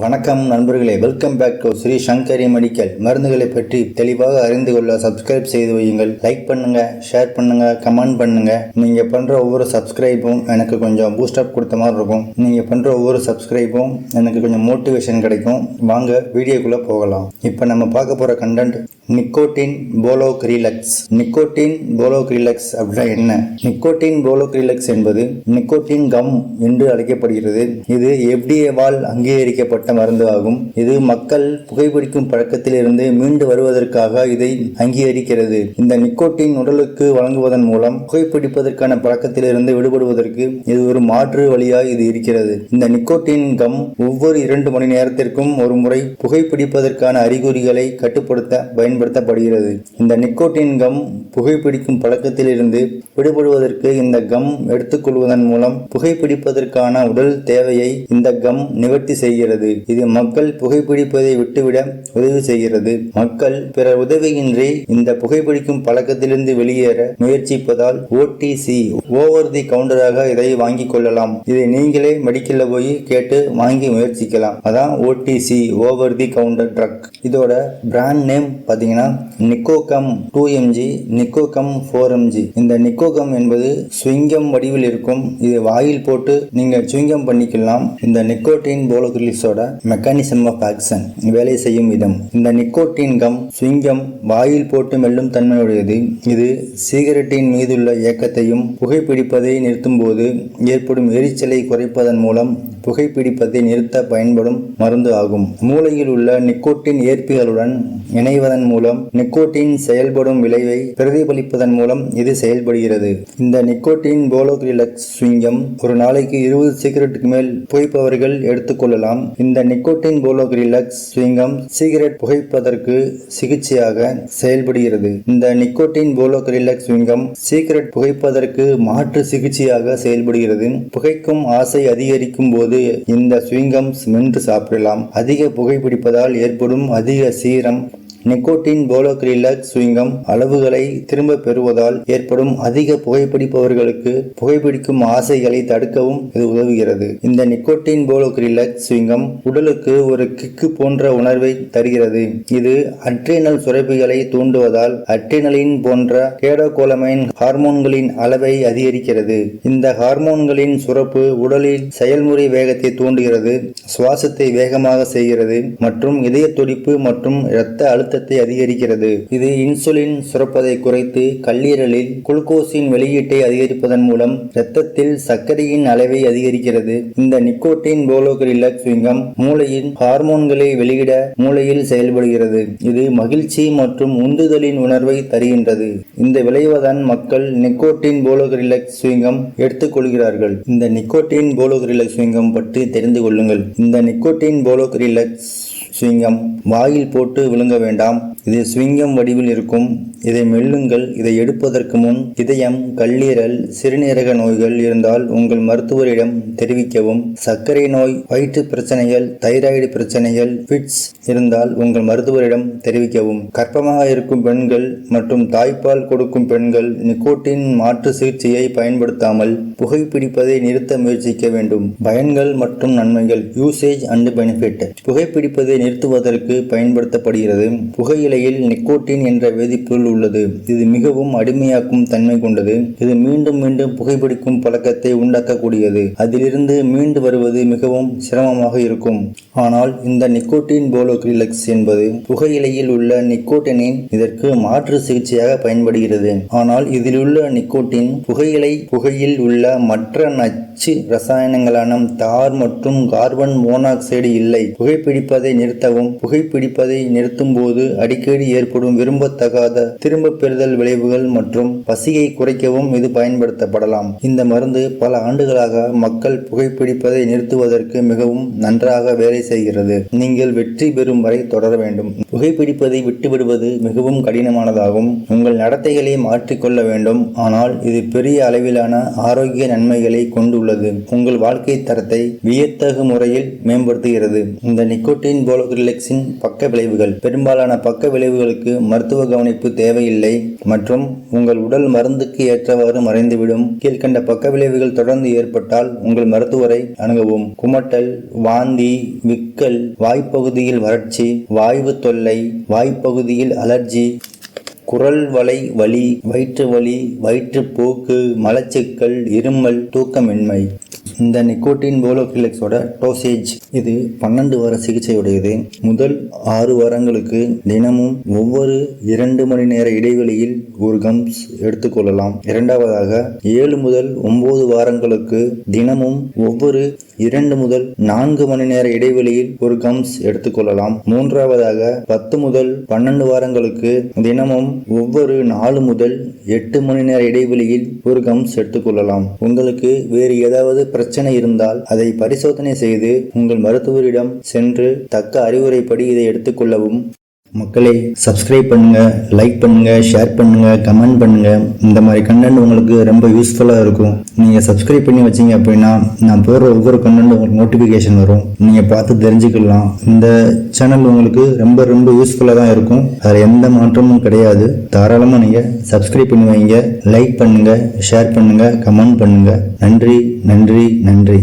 வணக்கம் நண்பர்களே. Welcome back to Sri Sankari medical மருந்துகளை பற்றி தெளிவாக அறிந்து கொள்ள சப்ஸ்கிரைப் செய்து வையுங்கள். லைக் பண்ணுங்க ஷேர் பண்ணுங்க கமெண்ட் பண்ணுங்க. நீங்க பண்ற ஒவ்வொரு சப்ஸ்கிரைப்பும் எனக்கு கொஞ்சம் பூஸ்டப் கொடுத்த மாதிரி இருக்கும். நீங்க பண்ற ஒவ்வொரு சப்ஸ்கிரைப்பும் எனக்கு கொஞ்சம் மோட்டிவேஷன் கிடைக்கும். வாங்க வீடியோக்குள்ள போகலாம். இப்போ நம்ம பார்க்க போற content nicotine polacrilex nicotine polacrilex அப்படின்னா என்ன? நிக்கோட்டின் போலோக்ரிலக்ஸ் என்பது நிக்கோட்டின் கம் என்று அழைக்கப்படுகிறது. இது எஃப்டிஏவால் அங்கீகரிக்கப்பட்ட மருந்து ஆகும் இது மக்கள் புகைப்பிடிக்கும் பழக்கத்திலிருந்து மீண்டு வருவதற்காக இதை அங்கீகரிக்கிறது. இந்த நிக்கோட்டின் உடலுக்கு வழங்குவதன் மூலம் புகைப்பிடிப்பதற்கான பழக்கத்திலிருந்து விடுபடுவதற்கு இது ஒரு மாற்று வழியாக இது இருக்கிறது. இந்த நிக்கோட்டின் கம் ஒவ்வொரு இரண்டு மணி நேரத்திற்கும் ஒரு முறை புகைப்பிடிப்பதற்கான அறிகுறிகளை கட்டுப்படுத்த பயன்படுத்தப்படுகிறது. இந்த நிக்கோட்டின் கம் புகைப்பிடிக்கும் பழக்கத்திலிருந்து விடுபடுவதற்கு இந்த கம் எடுத்துக்கொள்வதன் மூலம் புகைப்பிடிப்பதற்கான உடல் தேவையை இந்த கம் நிவர்த்தி செய்கிறது. இது மக்கள் புகைப்பிடிப்பதை விட்டுவிட உதவி செய்கிறது. மக்கள் பிறர் உதவியின்றி இந்த புகைப்பிடிக்கும் பழக்கத்திலிருந்து வெளியேற முயற்சிப்பதால் ஓடிசி ஓவர் தி கவுண்டராக இதை வாங்கிக் கொள்ளலாம். இதை நீங்களே மெடிக்கல்ல போய் கேட்டு வாங்கி முயற்சிக்கலாம். அதான் OTC over the counter drug. இதோட பிராண்ட் நேம் பார்த்தீங்கன்னா Nicogum two MG Nicogum four MG இந்த நிக்கோகம் என்பது சுவிங்கம் வடிவில் இருக்கும். இது வாயில் போட்டு நீங்கள் சுவிங்கம் பண்ணிக்கலாம். இந்த நிக்கோட்டின் மெக்கானிசம் ஆஃப் ஆக்ஷன் வேலை செய்யும் விதம். இந்த நிக்கோட்டின் கம் சுவிங்கம் வாயில் போட்டு மெல்லும் தன்மையுடையது. இது சிகரெட்டின் மீதுள்ள இயக்கத்தையும் புகைப்பிடிப்பதை நிறுத்தும் போது ஏற்படும் எரிச்சலை குறைப்பதன் மூலம் புகைப்பிடிப்பதை நிறுத்த பயன்படும் மருந்து ஆகும். மூளையில் உள்ள நிக்கோட்டின் ஏற்பிகளுடன் இணைவதன் மூலம் நிக்கோட்டின் செயல்படும் விளைவை பிரதிபலிப்பதன் மூலம் இது செயல்படுகிறது. இந்த நிக்கோட்டின் போலோகிரிலக்ஸ் சுவிங்கம் ஒரு நாளைக்கு இருபது சிகரெட்டுக்கு மேல் புகைப்பவர்கள் எடுத்துக்கொள்ளலாம் இந்த nicotine polacrilex chewing gum cigarette புகைப்பதற்கு சிகிச்சையாக செயல்படுகிறது. இந்த nicotine polacrilex chewing gum cigarette புகைப்பதற்கு மாற்று சிகிச்சையாக செயல்படுகிறது. புகைக்கும் ஆசை அதிகரிக்கும் போது இந்த சுவிங்கம்ஸ் மென்று சாப்பிடலாம். அதிக புகைப்பிடிப்பதால் ஏற்படும் அதிக சீரம். நிக்கோட்டின் போலோக்ரிலக் சுவிங்கம் அளவுகளை திரும்ப பெறுவதால் ஏற்படும் அதிக புகைப்பிடிப்பவர்களுக்கு புகைப்பிடிக்கும் ஆசைகளை தடுக்கவும் இது உதவுகிறது. இந்த நிக்கோட்டின் போலோக்ரிலக் சுவிங்கம் உடலுக்கு ஒரு கிக்கு போன்ற உணர்வை தருகிறது. இது அட்ரினல் சுரப்பிகளை தூண்டுவதால் அட்ரினலின் போன்ற கேடோகோலமைன் ஹார்மோன்களின் அளவை அதிகரிக்கிறது. இந்த ஹார்மோன்களின் சுரப்பு உடலில் செயல்முறை வேகத்தை தூண்டுகிறது சுவாசத்தை வேகமாக செய்கிறது மற்றும் இதய துடிப்பு மற்றும் இரத்த அழுத்த அழுத்தத்தை அதிகரிக்கிறது. இது இன்சுலின் சுரப்பதை குறைத்து கல்லீரலில் குளுக்கோஸின் வெளியீட்டை அதிகரிப்பதன் மூலம் இரத்தத்தில் சர்க்கரையின் அளவை அதிகரிக்கிறது. இந்த நிக்கோட்டின் போலோகிரிலக் சுவிங்கம் மூளையின் ஹார்மோன்களை வெளியிட மூளையில் செயல்படுகிறது. இது மகிழ்ச்சி மற்றும் உந்துதலின் உணர்வை தருகின்றது. இந்த விளைவதன் மக்கள் நிக்கோட்டின் போலோகிரிலக் சுவிங்கம் எடுத்துக்கொள்கிறார்கள் இந்த நிக்கோட்டின் போலோகிரிலக் சுவிங்கம் பற்றி தெரிந்து கொள்ளுங்கள். இந்த நிக்கோட்டின் போலோகிரிலக் ஸ்விங்கம் வாயில் போட்டு விழுங்க வேண்டாம். இது ஸ்விங்கம் வடிவில் இருக்கும். இதை மெல்லுங்கள். இதை எடுப்பதற்கு முன் இதயம் கல்லீரல் சிறுநீரக நோய்கள் இருந்தால் உங்கள் மருத்துவரிடம் தெரிவிக்கவும். சர்க்கரை நோய் வயிற்று பிரச்சனைகள் தைராய்டு பிரச்சனைகள் ஃபிட்ஸ் இருந்தால் உங்கள் மருத்துவரிடம் தெரிவிக்கவும். கர்ப்பமாக இருக்கும் பெண்கள் மற்றும் தாய்ப்பால் கொடுக்கும் பெண்கள் நிக்கோட்டின் மாற்று சிகிச்சையை பயன்படுத்தாமல் புகைப்பிடிப்பதை நிறுத்த முயற்சிக்க வேண்டும். பயன்கள் மற்றும் நன்மைகள் யூசேஜ் அண்ட் பெனிஃபிட் புகைப்பிடிப்பதை நிறுத்துவதற்கு பயன்படுத்தப்படுகிறது. புகையில் புகையிலையில் நிக்கோட்டின் என்ற வேதிப்பொருள் உள்ளது. இது மிகவும் அடிமையாக்கும் தன்மை கொண்டது. இது மீண்டும் மீண்டும் புகைப்பிடிக்கும் பழக்கத்தை உண்டாக்கக்கூடியது. அதிலிருந்து மீண்டு வருவது மிகவும் சிரமமாக இருக்கும். ஆனால் இந்த நிக்கோட்டின் போலோக்ரிலக்ஸ் என்பது புகையிலையில் உள்ள நிக்கோட்டினின் இதற்கு மாற்று சிகிச்சையாக பயன்படுகிறது. ஆனால் இதில் உள்ள நிக்கோட்டின் புகையிலை புகையில் உள்ள மற்ற நச்சு ரசாயனங்களான தார் மற்றும் கார்பன் மோனாக்சைடு இல்லை. புகைப்பிடிப்பதை நிறுத்தவும் புகைப்பிடிப்பதை நிறுத்தும் போது அடிக்கடி ஏற்படும் விரும்பத்தகாத திரும்ப பெறுதல் விளைவுகள் மற்றும் பசியை குறைக்கவும் இது பயன்படுத்தப்படலாம். இந்த மருந்து பல ஆண்டுகளாக மக்கள் புகைப்பிடிப்பதை நிறுத்துவதற்கு மிகவும் நன்றாக வேலை செய்கிறது. நீங்கள் வெற்றி பெறும் வரை தொடர வேண்டும். புகைப்பிடிப்பதை விட்டுவிடுவது மிகவும் கடினமானதாகும். உங்கள் நடத்தைகளை மாற்றிக்கொள்ள வேண்டும். ஆனால் இது பெரிய அளவிலான ஆரோக்கிய நன்மைகளை கொண்டு உள்ளது உங்கள் வாழ்க்கை தரத்தை வியத்தகு முறையில் மேம்படுத்துகிறது. இந்த நிக்கோட்டின் போலோரிலெக்ஸின் பக்க விளைவுகள். பெரும்பாலான பக்க விளைவுகளுக்கு மருத்துவ கவனிப்பு தேவையில்லை. மற்றும் உங்கள் உடல் மருந்துக்கு ஏற்றவாறு மறைந்துவிடும். கீழ்கண்ட பக்க விளைவுகள் தொடர்ந்து ஏற்பட்டால் உங்கள் மருத்துவரை அணுகவும். குமட்டல் வாந்தி விக்கல் வாய்ப்பகுதியில் வறட்சி வாய்வு தொல்லை வாய்ப்பகுதியில் அலர்ஜி குரல் வலை வலி வயிற்று வலி வயிற்றுப்போக்கு மலச்சிக்கல் இருமல் தூக்கமின்மை. இந்த நிக்கோட்டின் போலோஃபிலெக்ஸோட டோசேஜ். இது பன்னெண்டு வார சிகிச்சையுடையது. முதல் ஆறு வாரங்களுக்கு தினமும் ஒவ்வொரு இரண்டு மணி நேர இடைவெளியில் ஒரு கம்ஸ் எடுத்துக்கொள்ளலாம் இரண்டாவதாக ஏழு முதல் ஒன்பது வாரங்களுக்கு தினமும் ஒவ்வொரு இரண்டு முதல் நான்கு மணி நேர இடைவெளியில் ஒரு கம்ஸ் எடுத்துக்கொள்ளலாம் மூன்றாவதாக பத்து முதல் பன்னெண்டு வாரங்களுக்கு தினமும் ஒவ்வொரு நாலு முதல் எட்டு மணி நேர இடைவெளியில் ஒரு கம்ஸ் எடுத்துக்கொள்ளலாம் உங்களுக்கு வேறு ஏதாவது பிரச்சனை பிரச்சனை இருந்தால் அதை பரிசோதனை செய்து உங்கள் மருத்துவரிடம் சென்று தக்க அறிவுரைப்படி இதை எடுத்துக்கொள்ளவும். மக்களே சப்ஸ்கிரைப் பண்ணுங்க லைக் பண்ணுங்க ஷேர் பண்ணுங்க கமெண்ட் பண்ணுங்க. இந்த மாதிரி கண்டென்ட் உங்களுக்கு ரொம்ப யூஸ்ஃபுல்லாக இருக்கும். நீங்க சப்ஸ்கிரைப் பண்ணி வச்சீங்க அப்படின்னா நான் போடுற ஒவ்வொரு கண்டென்ட் உங்களுக்கு நோட்டிஃபிகேஷன் வரும். நீங்க பார்த்து தெரிஞ்சுக்கலாம். இந்த சேனல் உங்களுக்கு ரொம்ப ரொம்ப யூஸ்ஃபுல்லாக தான் இருக்கும். அதில் எந்த மாற்றமும் கிடையாது. தாராளமாக நீங்க சப்ஸ்கிரைப் பண்ணி வைங்க லைக் பண்ணுங்க ஷேர் பண்ணுங்க கமெண்ட் பண்ணுங்க. நன்றி நன்றி நன்றி.